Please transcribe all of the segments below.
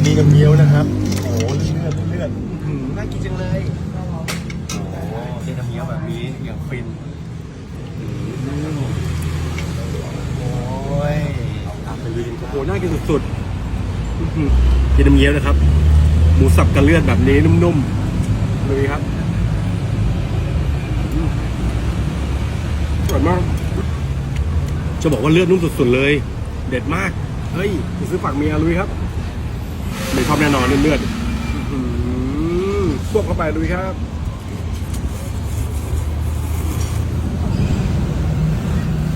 วนนี้น้ำเงี้ยวนะครับ โอ้โหเลือดเลือดอื้อหือน่ากินจังเลย โอ้โหนี่น้ำเงี้ยวแบบนี้อย่างฟินอืมโอ้ยตามไปลุยกันครับโอ้โหน่ากินสุดๆอื้อหือกินน้ำเงี้ยวนะครับ หมูสับกับเลือดแบบนี้นุ่มๆลุยครับอืมอร่อยมาก จะบอกว่าเลือดนุ่มสุดๆเลย เด็ดมาก เฮ้ยไปซื้อฝากเมียลุยครับ ไม่ชอบแน่นอนเลือดๆอื้อหือพวกเข้าไปลุยครับ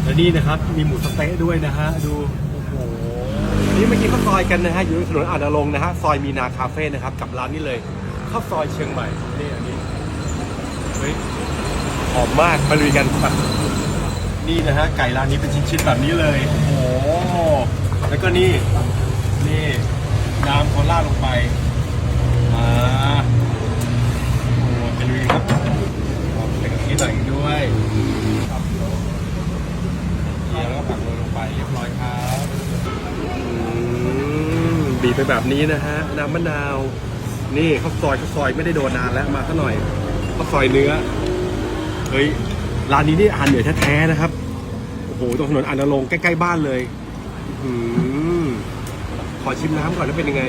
และนี่นะครับมีหมูสะเต๊ะด้วยนะฮะดูโอ้โหอันนี้เมื่อกี้ข้าวซอยกันนะฮะอยู่ถนนอาดาลงค์นะฮะซอยมีนาคาเฟ่นะครับกับร้านนี้เลยข้าวซอยเชียงใหม่นี่อันนี้เฮ้ยหอมมากไปลุยกันไปนี่นะฮะไก่ร้านนี้เป็นชิ้นๆแบบนี้เลยโอ้โหแล้วก็นี่นี่ น้ำเขาราลงไป มาโอ้ไปลุยครับเอาใส่กะทิหน่อยด้วยเกี๊ยวแล้วก็ปักโรยลงไปเรียบร้อยครับบีบไปแบบนี้นะฮะ น้ำมะนาว นี่ข้าวซอยข้าวซอยไม่ได้โดนนานแล้วมาสักหน่อยข้าวซอยเนื้อ เฮ้ย ร้านนี้นี่อาหารเหนือแท้ๆนะครับ โอ้โห ตรงถนนอานรงค์ใกล้ ๆ บ้านเลย อื้อหือ ขอชิมน้ำก่อนแล้วเป็นยังไง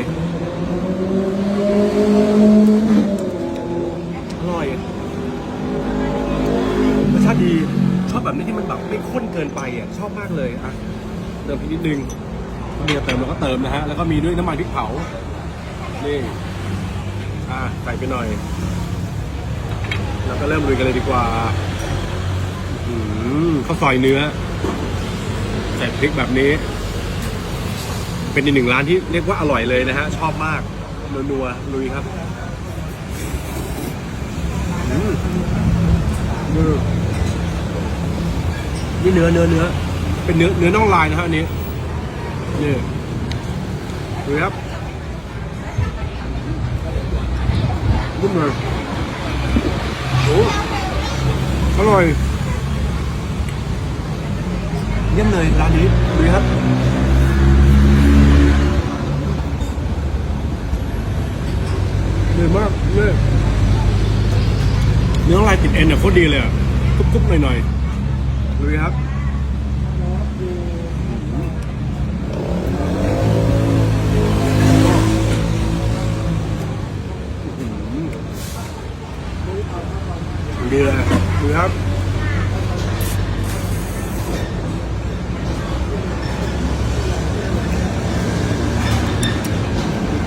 อร่อยรสชาติดี ชอบแบบนี้ที่มันแบบไม่ข้นเกินไปอะ ชอบมากเลยอะเติมพริกนิดนึงถ้ามีจะเติมเราก็เติมนะฮะ แล้วก็มีด้วยน้ำมันพริกเผา นี่ อะใส่ไปหน่อย แล้วก็เริ่มลุยกันเลยดีกว่าอืมข้าวซอยเนื้อ ใส่พริกแบบนี้ เป็นอีกหนึ่งร้านที่เรียกว่าอร่อยเลยนะฮะ ชอบมากนัวๆลุยครับอืมอืมนี่เนื้อเนื้อเนื้อเป็นเนื้อเนื้อน่องลายนะฮะอันนี้นี่ดูครับนุ่มเลยโอ้อร่อยเยี่ยมเลยร้านนี้ดูครับ เนื้อ มากเนื้อเนื้อลายติดเอ็นเนี่ยโคตรดีเลยอะกรุบๆหน่อยๆดูครับดีเลยดูครับ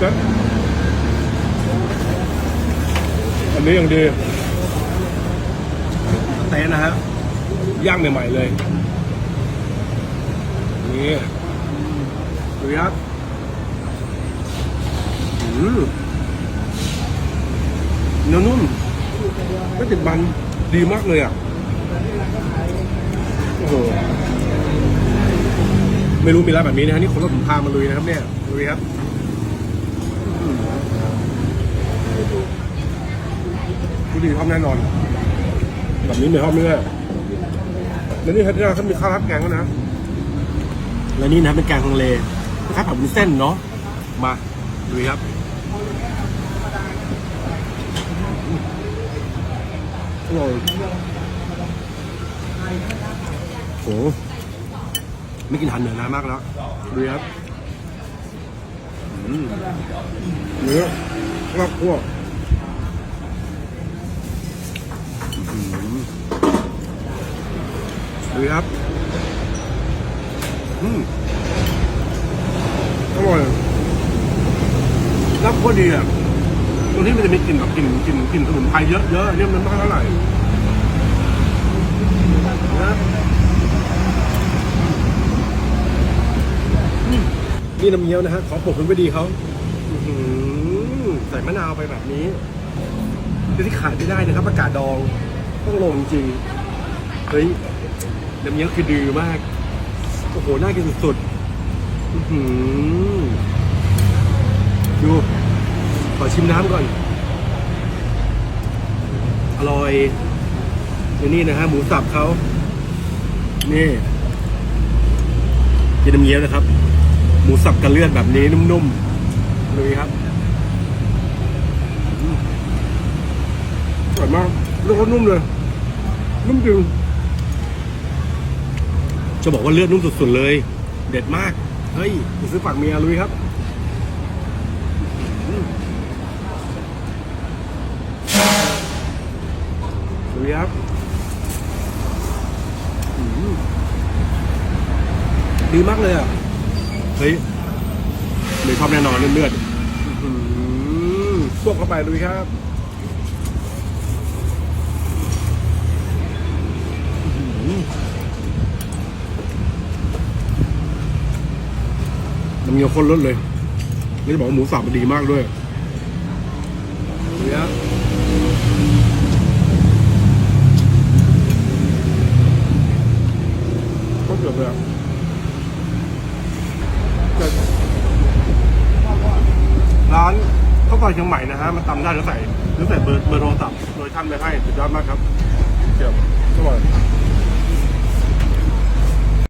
ครับ อันนี้ยังดีสเต๊ะนะฮะย่างใหม่ๆเลย นี่ดูครับอืมเนื้อนุ่มไม่ติดมันดีมากเลยอะโอ้โหไม่รู้มีร้านแบบนี้นะฮะนี่คนรถผมพามาลุยนะครับเนี่ยลุยครับูดีชอบแน่นอนแบบนี้ไม่ชอบไม่ได้แล้วนี่ที่ร้าเขามีข้าวราดแกงแล้วยนะ และนี่นะเป็นแกงฮังเลคล้ายๆผัดวุ้นเส้นเนาะมาดูครับอร่อยโอ้ไม่กินหันเหนือนานมากแล้วดูครับเนื้อลาบคั่ว ดูครับ อืมอร่อยรับก็ดีอะตรงที่มันจะมีกลิ่นแบบกลิ่นกลิ่นกลิ่นสมุนไพรเยอะเยอะๆอันเนี่ยมันไม่เท่าไหร่นะนี่น้ำเงี้ยวนะฮะ ขอปกคุณไปดีเขาอือใส่มะนาวไปแบบนี้ที่ขาดไม่ได้นะครับอากาศดอง ต้องลงจริง เฮ้ย น้ำเงี้ยวคือดีมาก โอ้โห น่ากินสุดๆอื้อหือดู ขอชิมน้ำก่อน อร่อยเดี๋ยนี่นะฮะ หมูสับเขา นี่กินน้ำเงี้ยวนะครับ หมูสับกับเลือดแบบนี้นุ่มๆลุยครับอืมอร่อยมากเลือดเขานุ่มเลย นุ่มจริง จะบอกว่าเลือดนุ่มสุดๆเลย เด็ดมาก เฮ้ยไปซื้อฝากเมียลุยครับลุยครับดีมากเลยอะ เฮ้ยเลยชอบแน่นอนเลือดๆพวกเข้าไปลุยครับ นมีคนลดเลยนี่จะบอกว่าหมูสับมันดีมากด้วยเนี่ยก็เกือบเลยอะแต่ร้านข้าวซอยเชียงใหม่นะฮะมันตำได้แล้วใส่แล้วใส่เบอร์เบอร์โทรศัพท์โดยท่านไปให้สุดยอดมากครับเดี๋ยว